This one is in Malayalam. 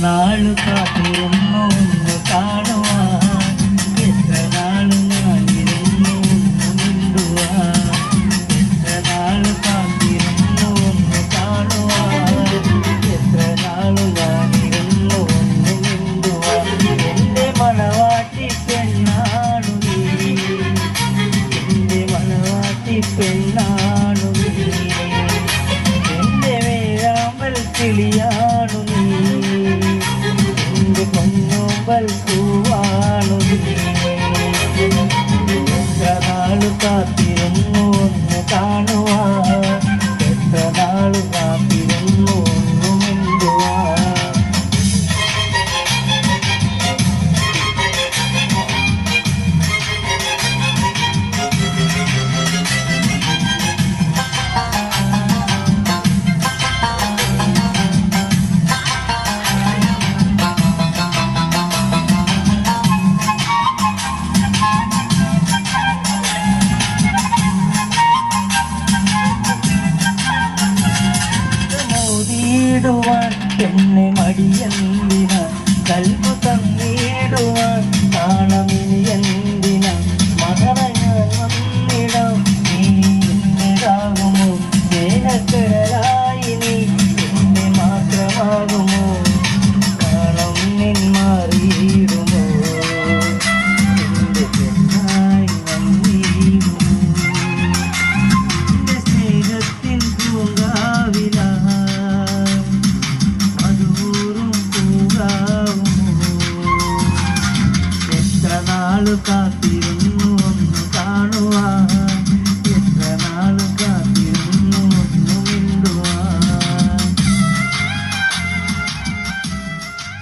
നാളു കാത്തിരുന്നു ഒന്ന് കാണുവാൻ. എത്ര നാളു ഞാനിരുന്നു ഒന്ന് മിണ്ടുവാൻ. എത്ര നാളു കാത്തിരുന്നു ഒന്ന് കാണുവാൻ. എത്ര നാളു ഞാനിരുന്നു ഒന്ന് മിണ്ടുവാൻ. എന്റെ മണവാട്ടി പെണ്ണാണു നീ. എന്റെ മണവാട്ടി പെണ്ണാണു നീ. എന്റെ വേഴാമ്പൽ കിളിയാണു നീ. നാളു കാത്തിരുന്നു തന്നീടുവാൻ എന്നെ മടിയെന്തിന? കൽവ് തന്നീടുവാൻ നാണമിനി എന്തിന? മകള ഞാൻ നീ എന്നതാകുമോ നേരത്തെ ആൾ കാത്തിരുന്നു ഒന്ന് കാണുവാൻ.